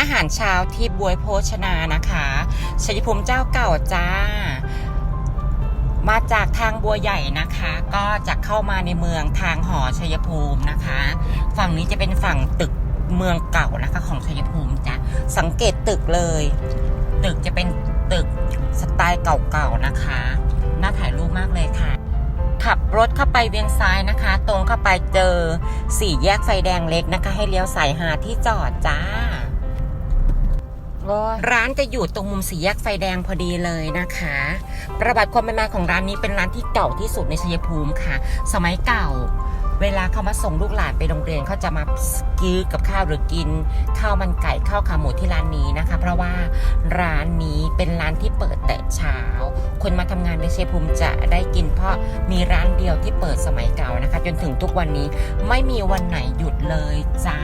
อาหารเช้าที่บวยโภชนานะคะชัยภูมิเจ้าเก่าจ้า มาจากทางบัวใหญ่นะคะ ก็จะเข้ามาในเมืองทางหอชัยภูมินะคะ ฝั่งนี้จะเป็นฝั่งตึกเมืองเก่านะคะของชัยภูมิจ้ะสังเกตตึกเลย ตึกจะเป็นตึกสไตล์เก่าๆนะคะ น่าถ่ายรูปมากเลยค่ะ ขับรถเข้าไปเวียงซ้ายนะคะ ตรงเข้าไปเจอสี่แยกไฟแดงเล็กนะคะ ให้เลี้ยวสายหาที่จอดจ้า ร้านจะอยู่ตรงมุมสี่แยกไฟแดงพอดีเลยนะคะ ประวัติความเป็นมาของร้านนี้เป็นร้านที่เก่าที่สุดในชัยภูมิค่ะ สมัยเก่า เวลาเขามาส่งลูกหลานไปโรงเรียนเขาจะมาซื้อกับข้าวหรือกินข้าวมันไก่ข้าวขาหมูที่ร้านนี้นะคะ เพราะว่าร้านนี้เป็นร้านที่เปิดแต่เช้า คนมาทำงานในชัยภูมิจะได้กิน เพราะมีร้านเดียวที่เปิดสมัยเก่านะคะ จนถึงทุกวันนี้ไม่มีวันไหนหยุดเลยจ้า